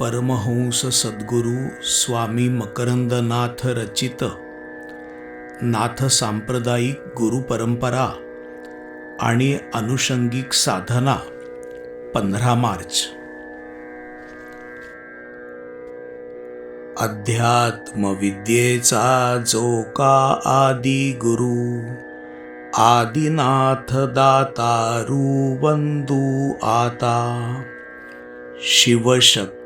परमहंस सद्गुरू स्वामी मकरंदनाथ रचित नाथ सांप्रदायिक गुरु परंपरा आणि अनुषंगिक साधना पंधरा मार्च. अध्यात्मविद्येचा जो का आदि गुरु आदिनाथ दातारू बंधू आता शिवशक्ती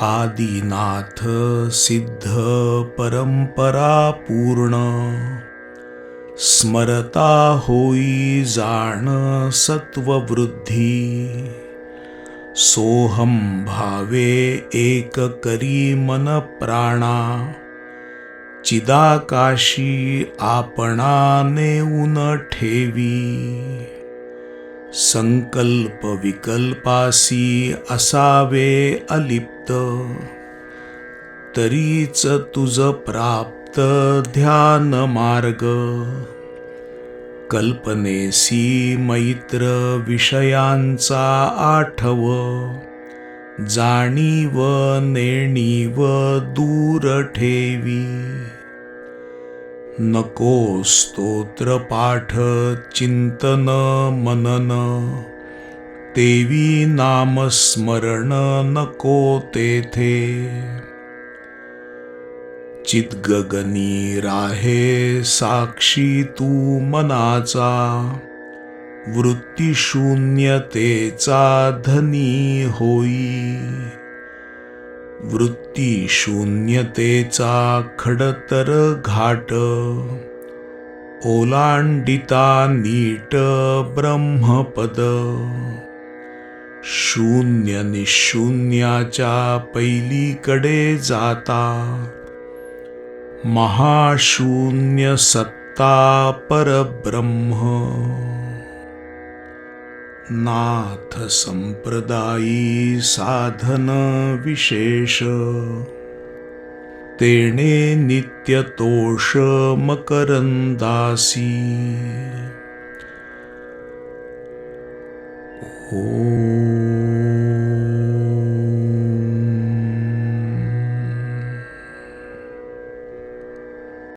आदिनाथ सिद्ध परंपरा पूर्ण. स्मरता होई जाण सत्ववृद्धी. सोहम भावे एक करी मन प्राणा. चिदाकाशी आपणा नेऊन ठेवी. संकल्प विकल्पासी असावे अलिप्त. तरीच तुझ प्राप्त ध्यान मार्ग. कल्पनेसी मैत्र विषयांचा आठव. जाणीव नेणीव दूर ठेवी. नको स्तोत्र पाठ चिंतन मनन. तेवी नामस्मरण नको तेथे. चितगगनी राहे साक्षी तू मनाचा. वृत्तीशून्यतेचा धनी होई. वृत्ती शून्यतेचा खडतर घाट. ओलांडिता नीट ब्रह्मपद. शून्य निशून्याच्या पैलीकडे जाता. महाशून्य सत्ता परब्रह्म. नाथ संप्रदायी साधन विशेष तेणे नित्यतोष मकरंदासी ओ